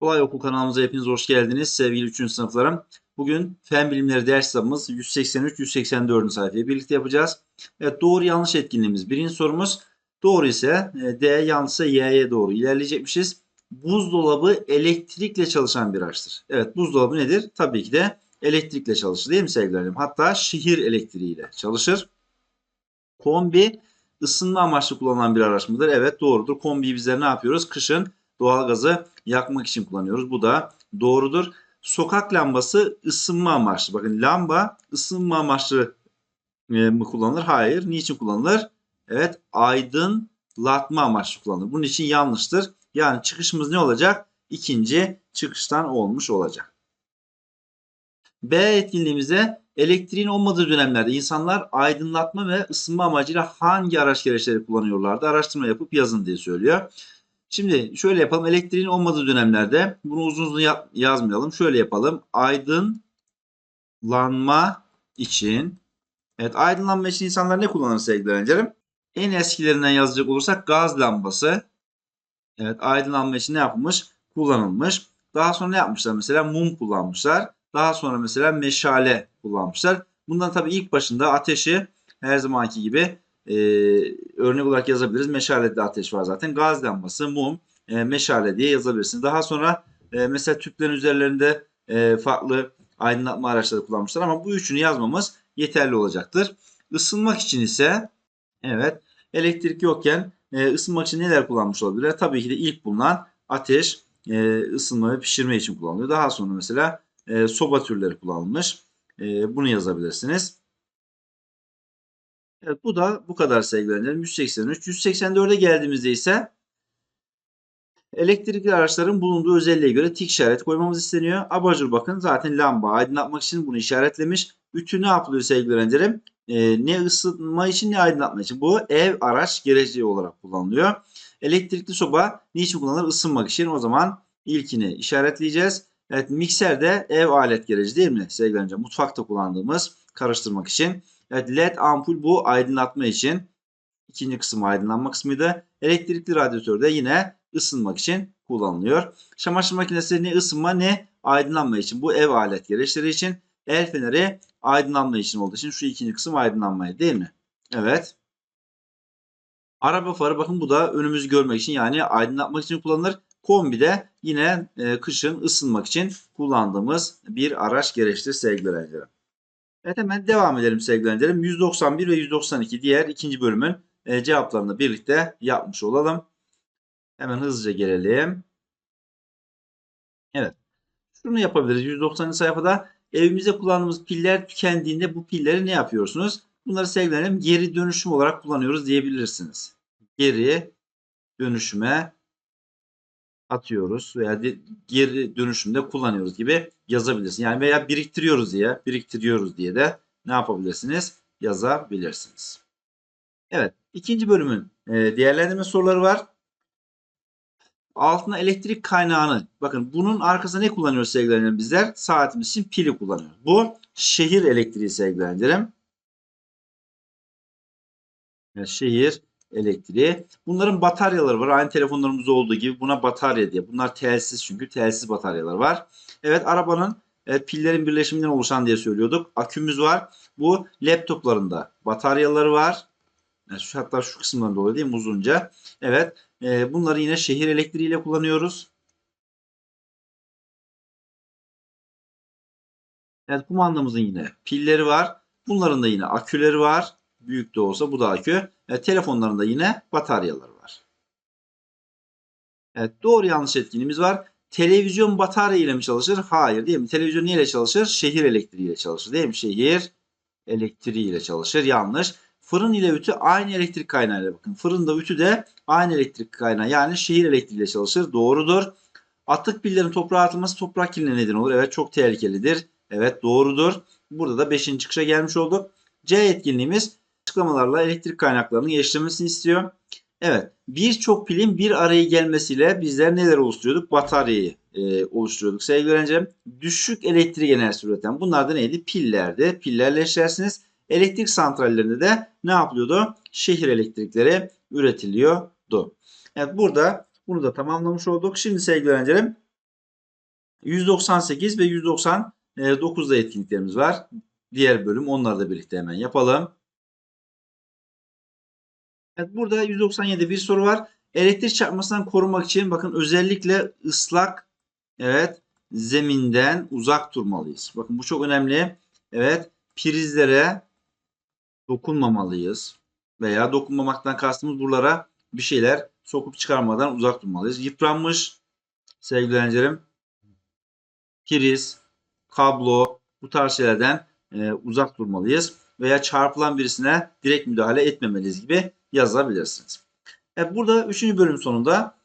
Kolay Okul kanalımıza hepiniz hoş geldiniz sevgili 3. sınıflarım. Bugün fen bilimleri ders kitabımız 183-184. sayfayı birlikte yapacağız. Evet doğru yanlış etkinliğimiz. Birinci sorumuz doğru ise e, D yanlışsa Y'ye doğru ilerleyecekmişiz. Buzdolabı elektrikle çalışan bir araçtır. Evet buzdolabı nedir? Tabii ki de elektrikle çalışır değil mi sevgilerim? Hatta şehir elektriğiyle çalışır. Kombi ısınma amaçlı kullanılan bir araç mıdır? Evet doğrudur. Kombiyi bizler ne yapıyoruz? Kışın doğalgazı yakmak için kullanıyoruz. Bu da doğrudur. Sokak lambası ısınma amaçlı. Bakın lamba ısınma amaçlı e, mı kullanılır? Hayır. Niçin kullanılır? Evet aydınlatma amaçlı kullanılır. Bunun için yanlıştır. Yani çıkışımız ne olacak? İkinci çıkıştan olmuş olacak. B etkinliğimizde elektriğin olmadığı dönemlerde insanlar aydınlatma ve ısınma amacıyla hangi araç gereçleri kullanıyorlardı? Araştırma yapıp yazın diye söylüyor. Şimdi şöyle yapalım. Elektriğin olmadığı dönemlerde bunu uzun uzun yap- yazmayalım. Şöyle yapalım. Aydınlanma için Evet aydınlanma için insanlar ne kullanır sevgili öğrencilerim? En eskilerinden yazacak olursak gaz lambası. Evet aydınlanma için ne yapılmış? Kullanılmış. Daha sonra ne yapmışlar? Mesela mum kullanmışlar. Daha sonra mesela meşale kullanmışlar. Bundan tabii ilk başında ateşi her zamanki gibi e, örnek olarak yazabiliriz. Meşalede ateş var zaten. Gaz lambası, mum, e, meşale diye yazabilirsiniz. Daha sonra e, mesela tüplerin üzerlerinde e, farklı aydınlatma araçları kullanmışlar ama bu üçünü yazmamız yeterli olacaktır. Isınmak için ise evet elektrik yokken e, ısınmak için neler kullanmış olabilir? Tabii ki de ilk bulunan ateş e, ısınma ve pişirme için kullanılıyor. Daha sonra mesela e, soba türleri kullanılmış. E, bunu yazabilirsiniz. Evet, bu da bu kadar sevgili öğrencilerim. 183. 184'e geldiğimizde ise elektrikli araçların bulunduğu özelliğe göre tik işaret koymamız isteniyor. Abajur bakın zaten lamba aydınlatmak için bunu işaretlemiş. Ütü ne yapılıyor sevgili öğrencilerim? Ee, ne ısınma için ne aydınlatma için. Bu ev araç gereci olarak kullanılıyor. Elektrikli soba niçin kullanılır? Isınmak için. O zaman ilkini işaretleyeceğiz. Evet mikser de ev alet gereci değil mi sevgili öğrencilerim? Mutfakta kullandığımız karıştırmak için. Evet led ampul bu aydınlatma için. İkinci kısım aydınlanma kısmıydı. Elektrikli radyatör de yine ısınmak için kullanılıyor. Çamaşır makinesi ne ısınma ne aydınlanma için. Bu ev alet gereçleri için. El feneri aydınlanma için olduğu için şu ikinci kısım aydınlanmaya değil mi? Evet. Araba farı bakın bu da önümüzü görmek için yani aydınlatmak için kullanılır. Kombi de yine e, kışın ısınmak için kullandığımız bir araç gereçtir sevgili öğrencilerim. Evet hemen devam edelim sevgili öğrencilerim. 191 ve 192 diğer ikinci bölümün e, cevaplarını birlikte yapmış olalım. Hemen hızlıca gelelim. Evet. Şunu yapabiliriz. 190. sayfada evimizde kullandığımız piller tükendiğinde bu pilleri ne yapıyorsunuz? Bunları sevgilerim geri dönüşüm olarak kullanıyoruz diyebilirsiniz. Geri dönüşüme atıyoruz veya geri dönüşümde kullanıyoruz gibi yazabilirsiniz. Yani veya biriktiriyoruz diye, biriktiriyoruz diye de ne yapabilirsiniz? Yazabilirsiniz. Evet, ikinci bölümün e, değerlendirme soruları var. Altına elektrik kaynağını, bakın bunun arkasında ne kullanıyoruz sevgili bizler? Saatimiz için pili kullanıyoruz. Bu şehir elektriği sevgili. Yani şehir elektriği. Bunların bataryaları var. Aynı telefonlarımızda olduğu gibi buna batarya diye. Bunlar telsiz çünkü telsiz bataryalar var. Evet arabanın e, pillerin birleşiminden oluşan diye söylüyorduk. Akümüz var. Bu laptoplarında bataryaları var. Yani şu, hatta şu kısımdan dolayı değil mi uzunca. Evet e, bunları yine şehir elektriğiyle kullanıyoruz. Evet kumandamızın yine pilleri var. Bunların da yine aküleri var. Büyük de olsa bu da akü. Evet, telefonlarında yine bataryaları var. Evet doğru yanlış etkinliğimiz var. Televizyon batarya ile mi çalışır? Hayır değil mi? Televizyon neyle çalışır? Şehir elektriğiyle çalışır değil mi? Şehir elektriğiyle çalışır. Yanlış. Fırın ile ütü aynı elektrik kaynağıyla bakın. Fırında ütü de aynı elektrik kaynağı yani şehir elektriğiyle çalışır. Doğrudur. Atık pillerin toprağa atılması toprak kirliliğine neden olur. Evet çok tehlikelidir. Evet doğrudur. Burada da 5. çıkışa gelmiş olduk. C etkinliğimiz açıklamalarla elektrik kaynaklarının geliştirilmesini istiyor. Evet birçok pilin bir araya gelmesiyle bizler neler oluşturuyorduk? Bataryayı e, oluşturuyorduk sevgili öğrencilerim. Düşük elektrik enerjisi üreten bunlar da neydi? Pillerdi. Pillerle eşlersiniz. Elektrik santrallerinde de ne yapılıyordu? Şehir elektrikleri üretiliyor yoktu. Evet burada bunu da tamamlamış olduk. Şimdi sevgili öğrencilerim 198 ve 199'da etkinliklerimiz var. Diğer bölüm onları da birlikte hemen yapalım. Evet burada 197 bir soru var. Elektrik çarpmasından korumak için bakın özellikle ıslak evet zeminden uzak durmalıyız. Bakın bu çok önemli. Evet prizlere dokunmamalıyız. Veya dokunmamaktan kastımız buralara bir şeyler sokup çıkarmadan uzak durmalıyız. Yıpranmış sevgili öğrencilerim priz, kablo bu tarz şeylerden e, uzak durmalıyız. Veya çarpılan birisine direkt müdahale etmemeliyiz gibi yazabilirsiniz. Evet, burada 3. bölüm sonunda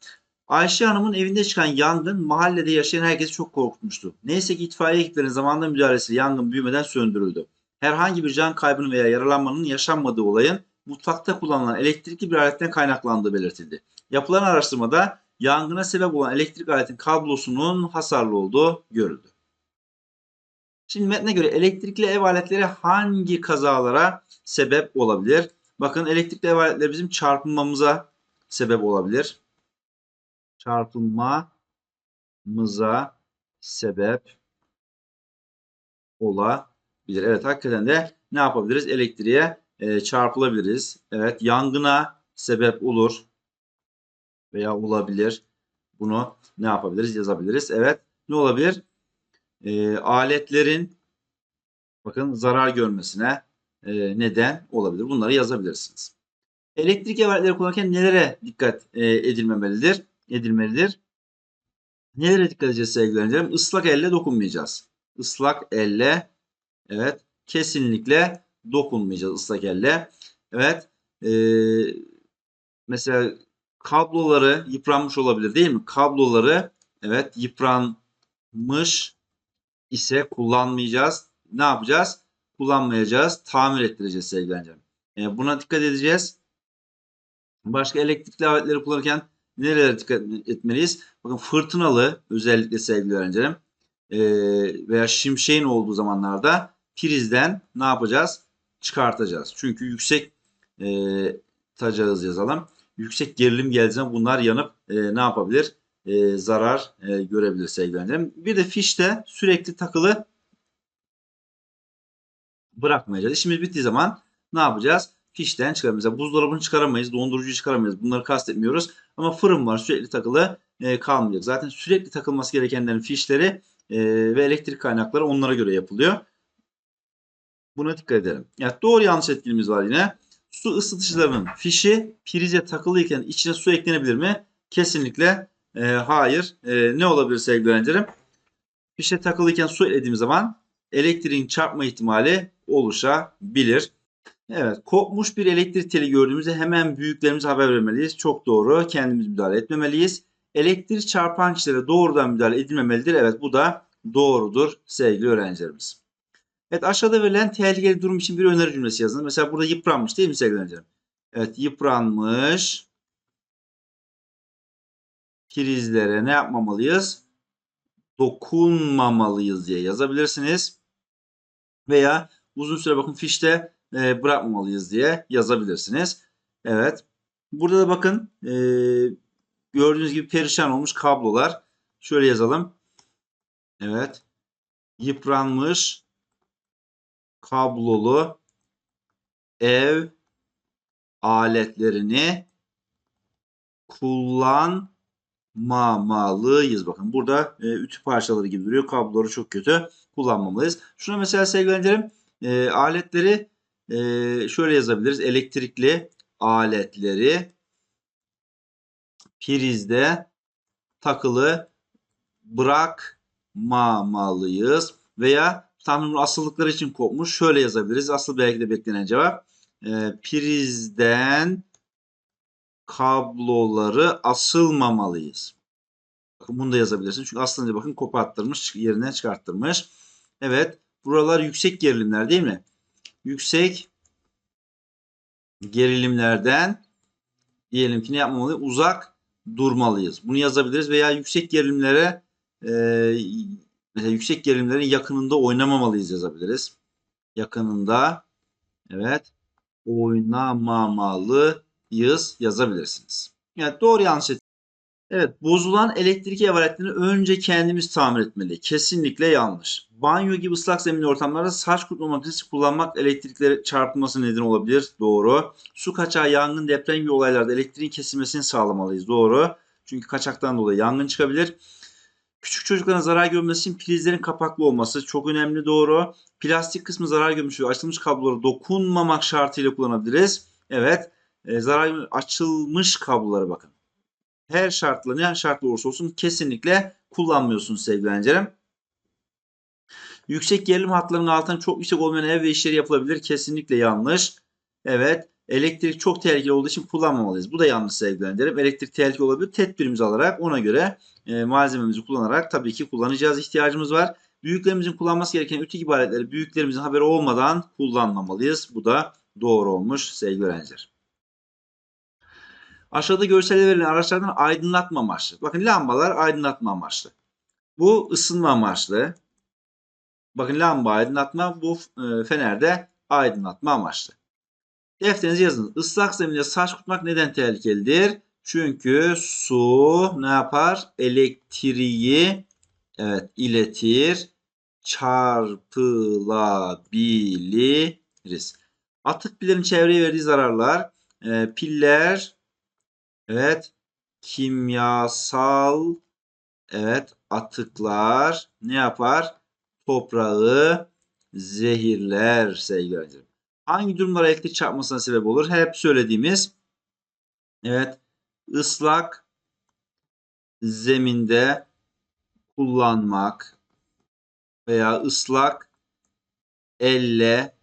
Ayşe Hanım'ın evinde çıkan yangın mahallede yaşayan herkesi çok korkutmuştu. Neyse ki itfaiye ekiplerinin zamanında müdahalesiyle yangın büyümeden söndürüldü. Herhangi bir can kaybının veya yaralanmanın yaşanmadığı olayın mutfakta kullanılan elektrikli bir aletten kaynaklandığı belirtildi. Yapılan araştırmada yangına sebep olan elektrik aletin kablosunun hasarlı olduğu görüldü. Şimdi metne göre elektrikli ev aletleri hangi kazalara sebep olabilir? Bakın elektrikli ev aletleri bizim çarpılmamıza sebep olabilir. Çarpılmamıza sebep olabilir. Evet hakikaten de ne yapabiliriz? Elektriğe e, çarpılabiliriz. Evet yangına sebep olur veya olabilir. Bunu ne yapabiliriz? Yazabiliriz. Evet ne olabilir? E, aletlerin bakın zarar görmesine e, neden olabilir. Bunları yazabilirsiniz. Elektrik aletleri kullanırken nelere dikkat e, edilmemelidir? Edilmelidir. Nelere dikkat edeceğiz sevgili öğrencilerim? Islak elle dokunmayacağız. Islak elle evet kesinlikle dokunmayacağız ıslak elle. Evet e, mesela kabloları yıpranmış olabilir değil mi? Kabloları evet yıpranmış ise kullanmayacağız. Ne yapacağız? Kullanmayacağız. Tamir ettireceğiz sevgili öğrencilerim. E, buna dikkat edeceğiz. Başka elektrikli aletleri kullanırken nerelere dikkat etmeliyiz? Bakın fırtınalı özellikle sevgili öğrencilerim e, veya şimşeğin olduğu zamanlarda prizden ne yapacağız? Çıkartacağız. Çünkü yüksek e, tacağız yazalım. Yüksek gerilim geldiği zaman bunlar yanıp e, ne yapabilir? E, zarar e, görebilir sevgili. Bir de fişte sürekli takılı bırakmayacağız. İşimiz bittiği zaman ne yapacağız? Fişten çıkaramayız. Mesela buzdolabını çıkaramayız, dondurucuyu çıkaramayız. Bunları kastetmiyoruz. Ama fırın var sürekli takılı e, kalmayacak. Zaten sürekli takılması gerekenlerin fişleri e, ve elektrik kaynakları onlara göre yapılıyor. Buna dikkat edelim. Yani doğru yanlış etkilimiz var yine. Su ısıtıcılarının fişi prize takılıyken içine su eklenebilir mi? Kesinlikle e, hayır. E, ne olabilir sevgili öğrencilerim? Fişe takılıyken su eklediğimiz zaman elektriğin çarpma ihtimali oluşabilir. Evet, kopmuş bir elektrik teli gördüğümüzde hemen büyüklerimize haber vermeliyiz. Çok doğru. Kendimiz müdahale etmemeliyiz. Elektrik çarpan kişilere doğrudan müdahale edilmemelidir. Evet, bu da doğrudur sevgili öğrencilerimiz. Evet, aşağıda verilen tehlikeli durum için bir öneri cümlesi yazın. Mesela burada yıpranmış değil mi sevgili öğrencilerim? Evet, yıpranmış prizlere ne yapmamalıyız? Dokunmamalıyız diye yazabilirsiniz. Veya uzun süre bakın fişte e, bırakmamalıyız diye yazabilirsiniz. Evet. Burada da bakın e, gördüğünüz gibi perişan olmuş kablolar. Şöyle yazalım. Evet. Yıpranmış kablolu ev aletlerini kullanmamalıyız. Bakın burada e, ütü parçaları gibi duruyor. Kabloları çok kötü kullanmamalıyız. Şuna mesela sevgilendirim e, aletleri e, şöyle yazabiliriz. Elektrikli aletleri prizde takılı bırakmamalıyız. Veya tahmin asıllıkları için kopmuş. Şöyle yazabiliriz. Asıl belki de beklenen cevap. E, prizden kabloları asılmamalıyız. Bakın bunu da yazabilirsiniz. Çünkü aslında bakın koparttırmış, yerine çıkarttırmış. Evet. Buralar yüksek gerilimler değil mi? Yüksek gerilimlerden diyelim ki ne yapmamalıyız? Uzak durmalıyız. Bunu yazabiliriz veya yüksek gerilimlere e, mesela yüksek gerilimlerin yakınında oynamamalıyız yazabiliriz. Yakınında evet oynamamalıyız yazabilirsiniz. Evet doğru yanlış et. Evet bozulan elektrik ev aletlerini önce kendimiz tamir etmeli. Kesinlikle yanlış. Banyo gibi ıslak zeminli ortamlarda saç kurutma makinesi kullanmak elektrikleri çarpılması neden olabilir. Doğru. Su kaçağı, yangın, deprem gibi olaylarda elektriğin kesilmesini sağlamalıyız. Doğru. Çünkü kaçaktan dolayı yangın çıkabilir. Küçük çocukların zarar görmesi için prizlerin kapaklı olması çok önemli. Doğru. Plastik kısmı zarar görmüş ve açılmış kablolara dokunmamak şartıyla kullanabiliriz. Evet. E, zarar açılmış kablolara bakın her şartla ne şartla olursa olsun kesinlikle kullanmıyorsunuz sevgili öğrencilerim. Yüksek gerilim hatlarının altından çok yüksek olmayan ev ve işleri yapılabilir. Kesinlikle yanlış. Evet. Elektrik çok tehlikeli olduğu için kullanmamalıyız. Bu da yanlış sevgili öğrencilerim. Elektrik tehlikeli olabilir. Tedbirimizi alarak ona göre e, malzememizi kullanarak tabii ki kullanacağız. ihtiyacımız var. Büyüklerimizin kullanması gereken ütü gibi aletleri büyüklerimizin haberi olmadan kullanmamalıyız. Bu da doğru olmuş sevgili öğrenciler. Aşağıda görselde verilen araçlardan aydınlatma amaçlı. Bakın lambalar aydınlatma amaçlı. Bu ısınma amaçlı. Bakın lamba aydınlatma, bu e, fenerde aydınlatma amaçlı. Defterinize yazın. Islak zeminde saç kurutmak neden tehlikelidir? Çünkü su ne yapar? Elektriği evet iletir. Çarpılabiliriz. Atık pillerin çevreye verdiği zararlar. E, piller Evet. Kimyasal evet atıklar ne yapar? Toprağı zehirler sevgili öğrencilerim. Hangi durumlara elektrik çarpmasına sebep olur? Hep söylediğimiz evet ıslak zeminde kullanmak veya ıslak elle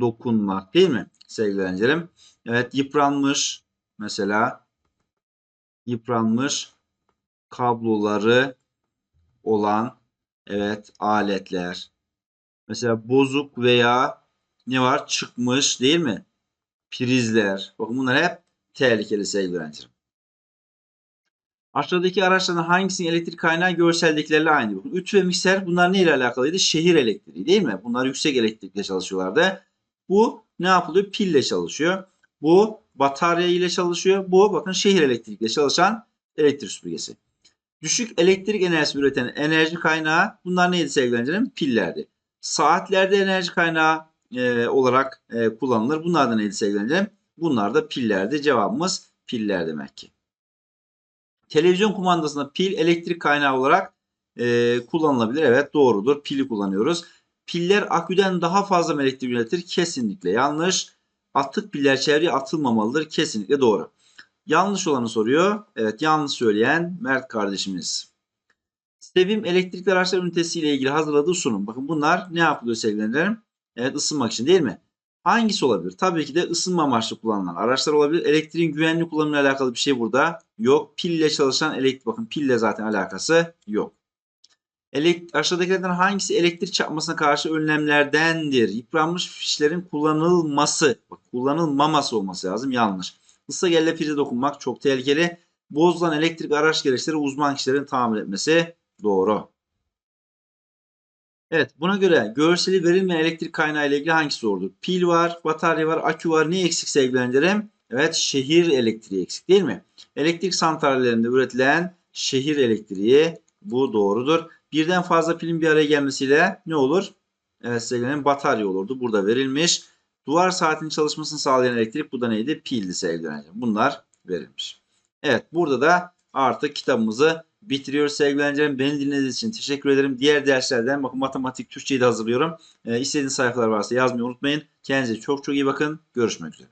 dokunmak değil mi sevgili öğrencilerim? Evet yıpranmış Mesela yıpranmış kabloları olan evet aletler. Mesela bozuk veya ne var? Çıkmış değil mi? Prizler. Bakın bunlar hep tehlikeli sevgili öğrencilerim. Aşağıdaki araçlardan hangisinin elektrik kaynağı görseldekilerle aynı? Bakın ütü ve mikser bunlar ne ile alakalıydı? Şehir elektriği değil mi? Bunlar yüksek elektrikle çalışıyorlardı. Bu ne yapılıyor? Pille çalışıyor. Bu batarya ile çalışıyor. Bu bakın şehir elektrikle çalışan elektrik süpürgesi. Düşük elektrik enerjisi üreten enerji kaynağı bunlar neydi sevgili? Pillerdi. Saatlerde enerji kaynağı e, olarak e, kullanılır. Bunlar da neydi sevgili? Bunlar da pillerdi. Cevabımız piller demek ki. Televizyon kumandasında pil elektrik kaynağı olarak e, kullanılabilir. Evet doğrudur. Pili kullanıyoruz. Piller aküden daha fazla elektrik üretir. Kesinlikle yanlış atık piller çevreye atılmamalıdır. Kesinlikle doğru. Yanlış olanı soruyor. Evet yanlış söyleyen Mert kardeşimiz. Sevim elektrikli araçlar ünitesi ile ilgili hazırladığı sunum. Bakın bunlar ne yapılıyor sevgililerim? Evet ısınmak için değil mi? Hangisi olabilir? Tabii ki de ısınma amaçlı kullanılan araçlar olabilir. Elektriğin güvenli kullanımıyla alakalı bir şey burada yok. Pille çalışan elektrik bakın pille zaten alakası yok. Elekt aşağıdakilerden hangisi elektrik çarpmasına karşı önlemlerdendir? Yıpranmış fişlerin kullanılması, bak, kullanılmaması olması lazım. Yanlış. Islak elle prize dokunmak çok tehlikeli. Bozulan elektrik araç gereçleri uzman kişilerin tamir etmesi doğru. Evet buna göre görseli verilmeyen elektrik kaynağı ile ilgili hangisi doğrudur? Pil var, batarya var, akü var. Ne eksik sevgilendirim? Evet şehir elektriği eksik değil mi? Elektrik santrallerinde üretilen şehir elektriği bu doğrudur. Birden fazla pilin bir araya gelmesiyle ne olur? Evet sevgilerim batarya olurdu. Burada verilmiş. Duvar saatinin çalışmasını sağlayan elektrik bu da neydi? Pildi sevgilerim. Bunlar verilmiş. Evet burada da artık kitabımızı bitiriyoruz sevgili öğrencilerim. Beni dinlediğiniz için teşekkür ederim. Diğer derslerden bakın matematik, Türkçeyi de hazırlıyorum. Ee, istediğiniz sayfalar varsa yazmayı unutmayın. Kendinize çok çok iyi bakın. Görüşmek üzere.